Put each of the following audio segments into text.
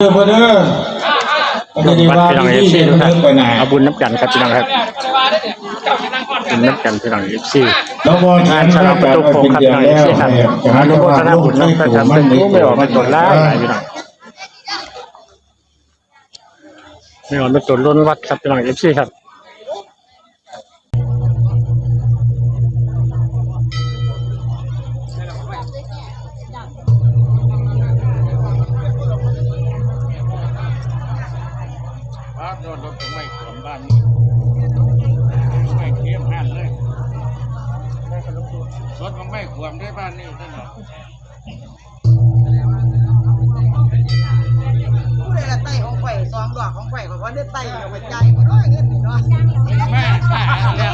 เด้อเพื่อนเด้อบัตรพี่น้องเอฟซีทุกท่านนไปไหนเอาบุญน้ำกันครับพี่น้องครับบุญน้ำกันพี่น้องเอฟซีแล้วก็งานฉลองประตูโค้งครับพี่น้องเอฟซีครับอนุโมทนาบุญน้ำกันครับเป็นผู้ไม่ออกมาตนร้าพี่น้องไม่ออกมาตนล้นวัดครับพี่น้องเอฟซีครับ ว่าได้ไต่เอาไปจ่ายก็ได้เงินนี่เนาะแม่แม่แล้ว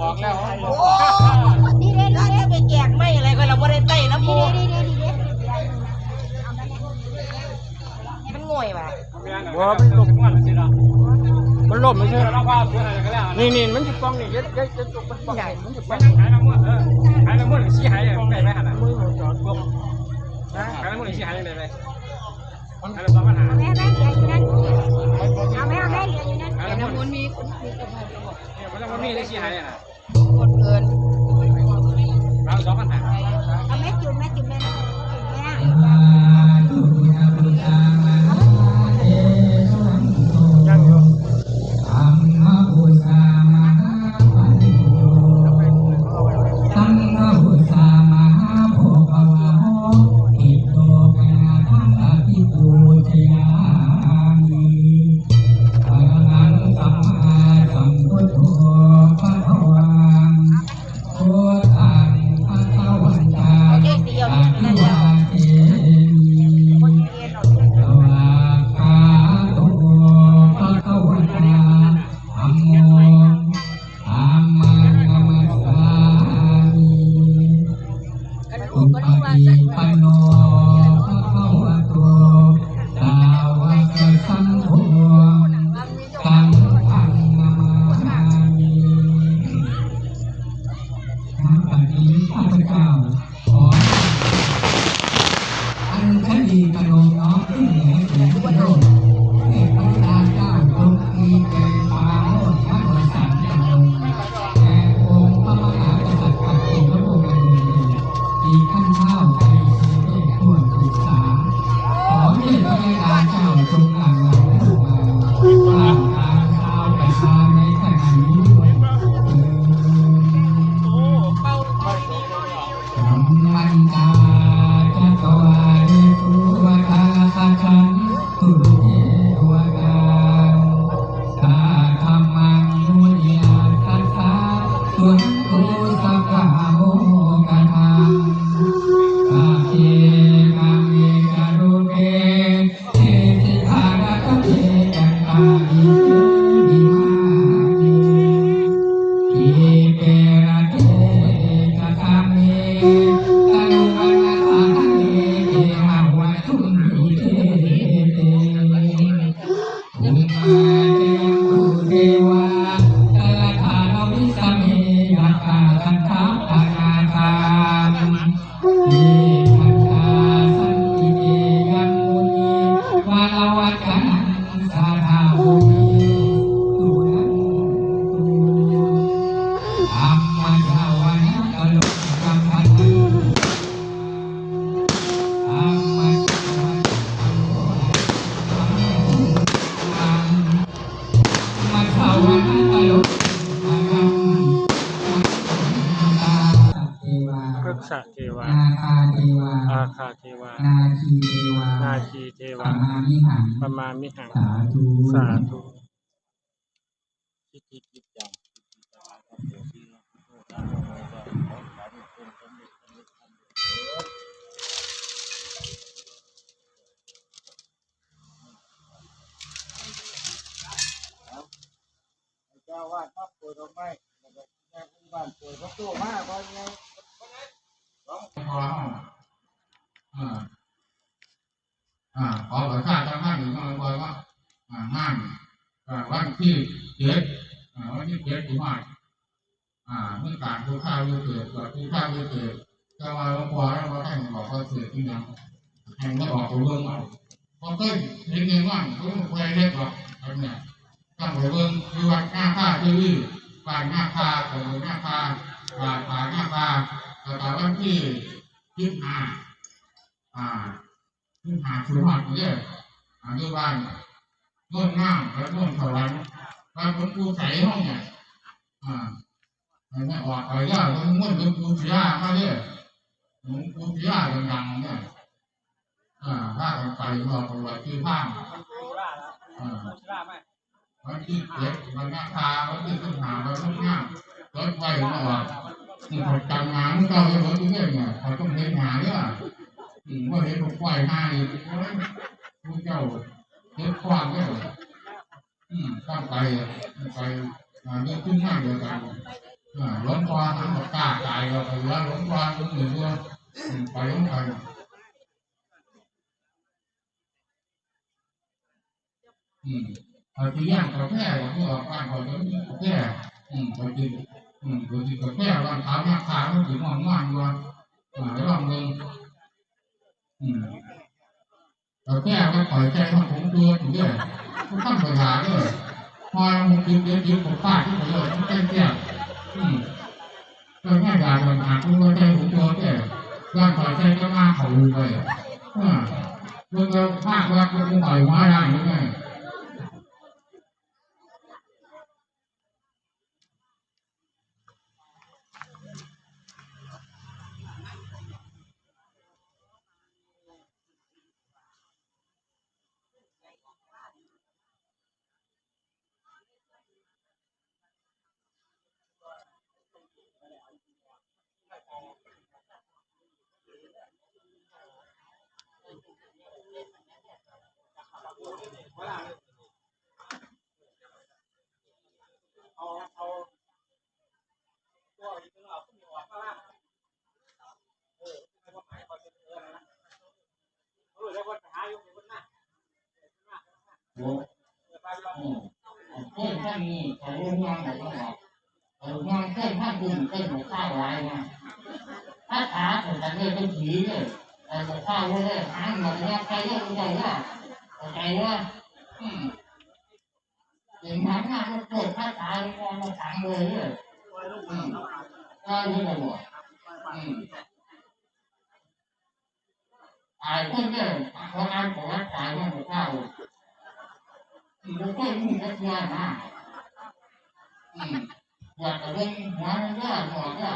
บอกแล้วโอ้นี่เด้ได้ไปแจกไม่อะไรก็เราบ่ได้ไต่นะปู่มันง่วยว่ะว่ามันล่มมันล่มไม่ใช่นี่นี่มันจะป้องนี่ยัดยัดยัดตัวมันป้องมันจะป้องหายน้ำมันเออหายน้ำมันชี้หายยังไงไหมหันอะมือจอดป้องหายน้ำมันชี้หายยังไงไหม หายน้ำมันหาแม่แม่เหลืออยู่นั่นเอาแม่เอาแม่เหลืออยู่นั่นหายน้ำมันมีคนมีคนเนี่ยมันมันมีได้ชี้หายอะคนเกินเราสองกันหาเอา งปฏิข้าพเจ้า เทวา นาคีเทวานาคีเทปวามามิหังปมามิหัง สาธุสาธุเจ้าวาดมาปวดออกไม้แล้วก็แม่ผู้บ้านปวดประตูมาเพราะไงพร้อมอ่าอ่าขอประชาชนท่านหนึ่งก็บอกว่าอ่างานอ่า วันที่เจ็ดวันที่เจ็ดที่มาอ่าเมื่อการผู้ข้าวเกิดเกิดผู้ข้าวเกิดจะมาลงพ่อแล้วมาท่านบอกว่าเกิดที่ยังแห่งไม่ออกตัวเรื่องเอาเขาเคยเห็นเงินว่างเขาเคยเล็กหรอกแบบเนี้ยตั้งไว้เบิ่งคือวัดหน้าค่าที่นี่บ้านหน้าค่าตำบลหน้าค่าบ้านผาหน้าค่าแต่ตอนวันที่ยี่ห้าอ่ายี่ห้าสุดหอดเนี่ยอ่าด้วยบ้าน โน่นน้ำและโน่นเขาวันบ้านคนกูใส่ห้องเนี่ยอ่าไม่ไม่ออกไปย่าต้องม้วนเป็นกูเสียมาเนี่ยหลวงกูเสียดังๆเนี่ยอ่าถ้ากันไปรอประวัติที่ข้างอ่าวันที่เจ็ดวันหน้าคาวันที่สิบหาวันที่ห้ารถไฟมาออกนี่เขาจำงานเก่าจะรถที่องเนี่ยเขาต้องเห็นหาเนี่ยอืมว่าเห็นรถไฟห้านี่โอ้ยผู้เจ้า เห็นความเนี่ยอืมข้ามไปไปอ่าเรื่องขึ้นห้างเดียวกันอ่าล้มควาทั้งหมดกล้าตายเราไปแล้วล้มควานล้มหนึ่งตัวอืมไปล้มไปอืมเอาที่ย่างกาแฟอย่างที่ออกบ้านเขาจะมีกาแฟอืมเขากินอืมเขากินกาแฟร้านขาวมาขาวมันถึงมองว่างว่าอ่าลองเบิ่งอืม แต่แฟมันปล่อยใจมันผมดูอยู่ด้วยมันตั้งเวลาด้วยพอมันยืนยืนผมฟาดที่ประโยต้องเต้นแก่อืมก็แค่ด่าปันหาคุณว่าใจผมตัวแก่ร่างปล่อยใจก็มาเขาเลยอ่าเมื่อเราฟาดว่ามันปล่อยว่าได้ยังไง โอ้อืมเพื่อนท่านนี่เขาลงงานเขาบอกเขางานเพื่อนท่านบุญเพื่อนหัวข้าวไว้นะ ถ้าขาผมจะเรียกเป็นผีเลยแต่หัวข้าวเลยหางหมดเนี่ยใครเรียกใจว่า ใจว่าอืมเห็นทางหน้ามันเกิดถ้าตายมองมาขังเลยเลยอืมก็รู้หมดอืมตายคนเดียวเขาอ่านประวัติตายว่าหัวข้าวมันก็มีนักเรียนนะอืมอยากจะเล่นหัวมันก็หัวก็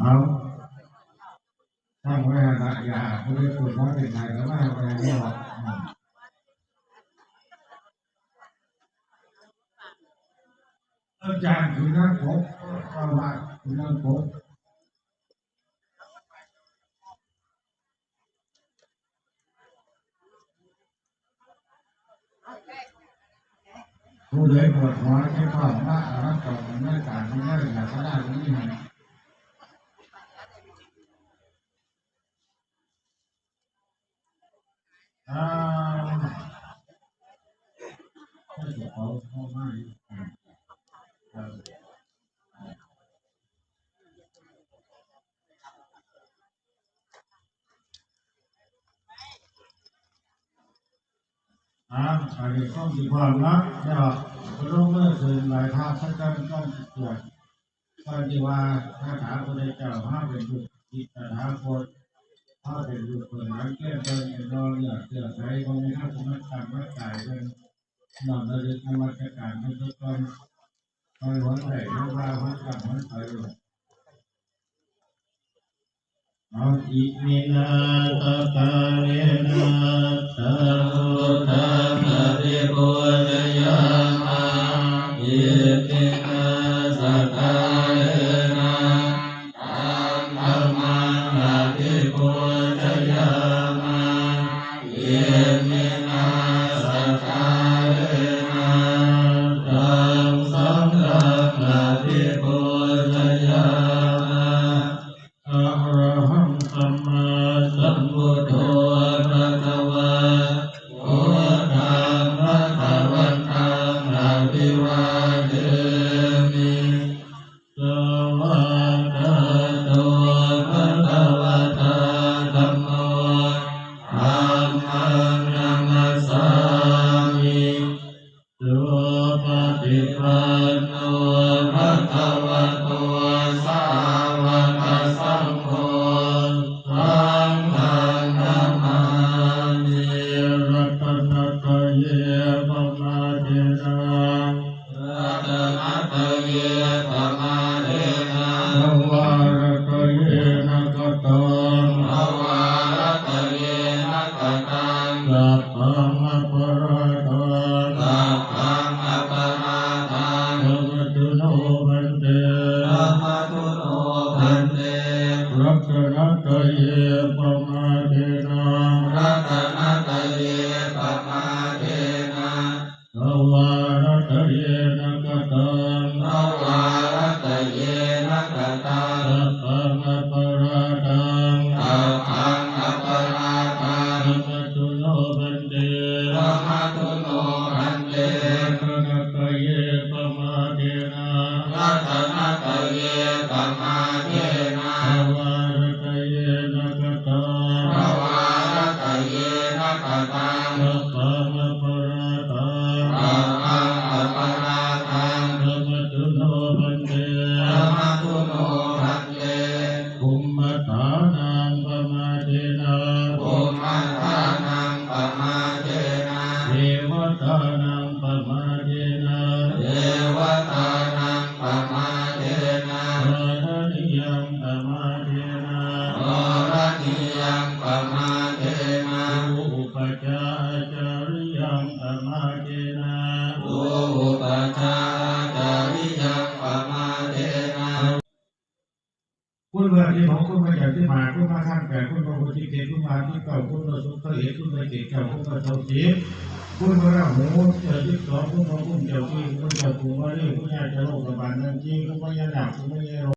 เอาตั้งไว้ละ อย่าไม่ได้ปวดร้อนเป็นไงแล้วไม่อะไรเนี่ยหรอกอาจารย์คือนักพบประวัติคือนักพบผู้ใดปวดหัวที่ความว่าอารักต่อไม่ต่างไม่ได้อยากจะได้ตรงนี้ อ่าให้เขาเข้ามาอีกอ่าอันนี้ข้อมีความนะเดี๋ยวลงเมื่อคืนหลายภาพสักการต้องเกิดก็ดีว่าถ้าถาพระเจ้าห้าเป็นลูกจิตถาคน ถ้าเป็นลูกคนนั้นแก้เดินนอนเนี่ยเสือใช้ก็ไม่ห้าสมัครทำมาจ่ายเป็นนอนระลึกนมัสการให้ทุกคนคอยหัวใจหัวว่าหัวกลับหัวใจเลยเอาอีเมนะตะกาเรนะตะโมตะมะเรโกนยามาเยเต จาจริยังอมาเจนะโอุปชาจาริยังอมาเจนะคุณเวลาที่ของคุณมาจากที่มาคุณมาท่านแก่คุณมาคุณที่เก่งคุณมาที่เก่าคุณมาสุขเหตุคุณมาเก่งเก่าคุณมาเท่าเสีคุณพราหูเจะาที่สองคุณมาคุณเจ้าที่คุณเจ้าคุมาเรื่องคุณยาจะโลกบาลนั่นจริงคุณพระยาดาคุณพระยา